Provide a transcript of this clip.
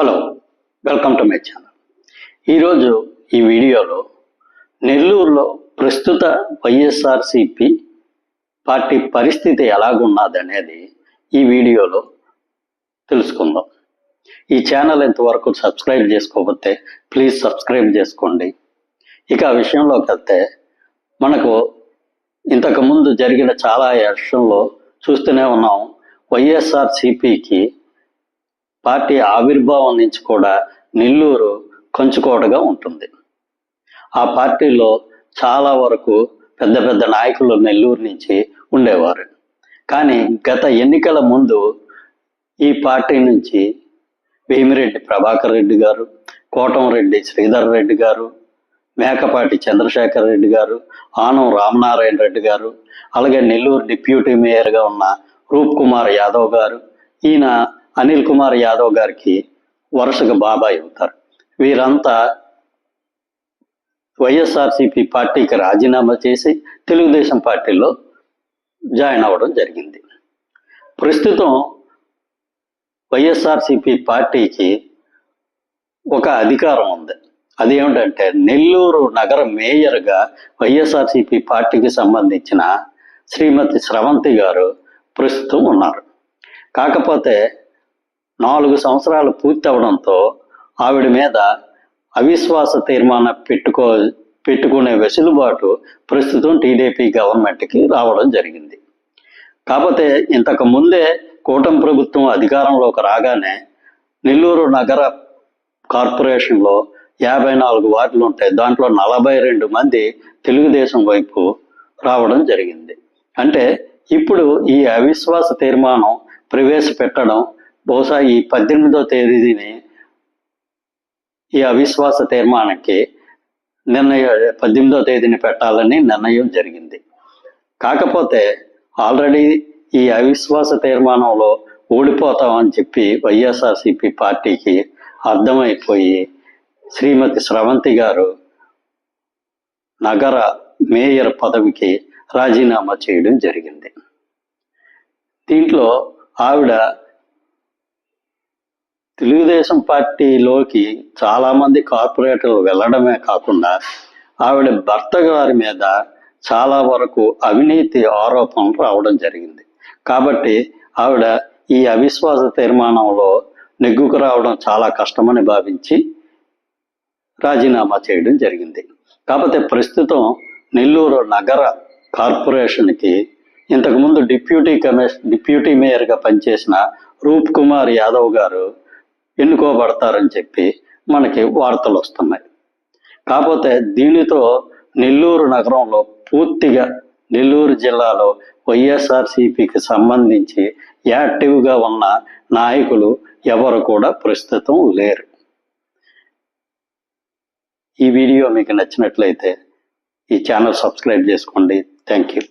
Hello welcome to my channel. ఈరోజు ఈ వీడియోలో నెల్లూరులో ప్రస్తుత వైఎస్ఆర్సిపి పార్టీ పరిస్థితి ఎలాగున్నదనేది ఈ వీడియోలో తెలుసుకుందాం. ఈ ఛానల్ ఇంతవరకు సబ్స్క్రైబ్ చేసుకోకపోతే ప్లీజ్ సబ్స్క్రైబ్ చేసుకోండి. ఇక ఆ విషయంలోకి వెళ్తే మనకు ఇంతకుముందు జరిగిన చాలా ఎలక్షన్లో చూస్తూనే ఉన్నాం. వైఎస్ఆర్సిపికి పార్టీ ఆవిర్భావం నుంచి కూడా నెల్లూరు కంచుకోటగా ఉంటుంది. ఆ పార్టీలో చాలా వరకు పెద్ద పెద్ద నాయకులు నెల్లూరు నుంచి ఉండేవారు. కానీ గత ఎన్నికల ముందు ఈ పార్టీ నుంచి వేమిరెడ్డి ప్రభాకర్ రెడ్డి గారు కోటంరెడ్డి శ్రీధర్ రెడ్డి గారు మేకపాటి చంద్రశేఖర్ రెడ్డి గారు ఆనం రామనారాయణ రెడ్డి గారు అలాగే నెల్లూరు డిప్యూటీ మేయర్గా ఉన్న రూప్ కుమార్ యాదవ్ గారు ఈయన అనిల్ కుమార్ యాదవ్ గారికి వరుసగా బాబాయ్ అవుతారు. వీరంతా వైఎస్ఆర్సిపి పార్టీకి రాజీనామా చేసి తెలుగుదేశం పార్టీలో జాయిన్ అవ్వడం జరిగింది. ప్రస్తుతం వైఎస్ఆర్సిపి పార్టీకి ఒక అధికారం ఉంది. అదేమిటంటే నెల్లూరు నగర మేయర్గా వైఎస్ఆర్సిపి పార్టీకి సంబంధించిన శ్రీమతి స్రవంతి గారు ప్రస్తుతం ఉన్నారు. కాకపోతే నాలుగు సంవత్సరాలు పూర్తి అవడంతో ఆవిడ మీద అవిశ్వాస తీర్మానం పెట్టుకో పెట్టుకునే వెసులుబాటు ప్రస్తుతం టీడీపీ గవర్నమెంట్కి రావడం జరిగింది. కాకపోతే ఇంతకు ముందే కూటమి ప్రభుత్వం అధికారంలోకి రాగానే నెల్లూరు నగర కార్పొరేషన్లో యాభై నాలుగు వార్డులు ఉంటాయి. దాంట్లో నలభై రెండు మంది తెలుగుదేశం వైపు రావడం జరిగింది. అంటే ఇప్పుడు ఈ అవిశ్వాస తీర్మానం ప్రవేశపెట్టడం బహుశా ఈ పద్దెనిమిదో తేదీని ఈ అవిశ్వాస తీర్మానానికి నిర్ణయ పద్దెనిమిదో తేదీని పెట్టాలని నిర్ణయం జరిగింది. కాకపోతే ఆల్రెడీ ఈ అవిశ్వాస తీర్మానంలో ఓడిపోతామని చెప్పి వైఎస్ఆర్సిపి పార్టీకి అర్థమైపోయి శ్రీమతి స్రవంతి గారు నగర మేయర్ పదవికి రాజీనామా చేయడం జరిగింది. దీంట్లో ఆవిడ తెలుగుదేశం పార్టీలోకి చాలామంది కార్పొరేటర్లు వెళ్ళడమే కాకుండా ఆవిడ భర్త గారి మీద చాలా వరకు అవినీతి ఆరోపణలు రావడం జరిగింది. కాబట్టి ఆవిడ ఈ అవిశ్వాస తీర్మానంలో నెగ్గుకు రావడం చాలా కష్టమని భావించి రాజీనామా చేయడం జరిగింది. కాకపోతే ప్రస్తుతం నెల్లూరు నగర కార్పొరేషన్కి ఇంతకుముందు డిప్యూటీ కమిష డిప్యూటీ మేయర్గా పనిచేసిన రూప్ కుమార్ యాదవ్ గారు ఎన్నుకోబడతారని చెప్పి మనకి వార్తలు వస్తున్నాయి. కాకపోతే దీనితో నెల్లూరు నగరంలో పూర్తిగా నెల్లూరు జిల్లాలో వైఎస్ఆర్సిపికి సంబంధించి యాక్టివ్గా ఉన్న నాయకులు ఎవరు కూడా ప్రస్తుతం లేరు. ఈ వీడియో మీకు నచ్చినట్లయితే ఈ ఛానల్ సబ్స్క్రైబ్ చేసుకోండి. Thank you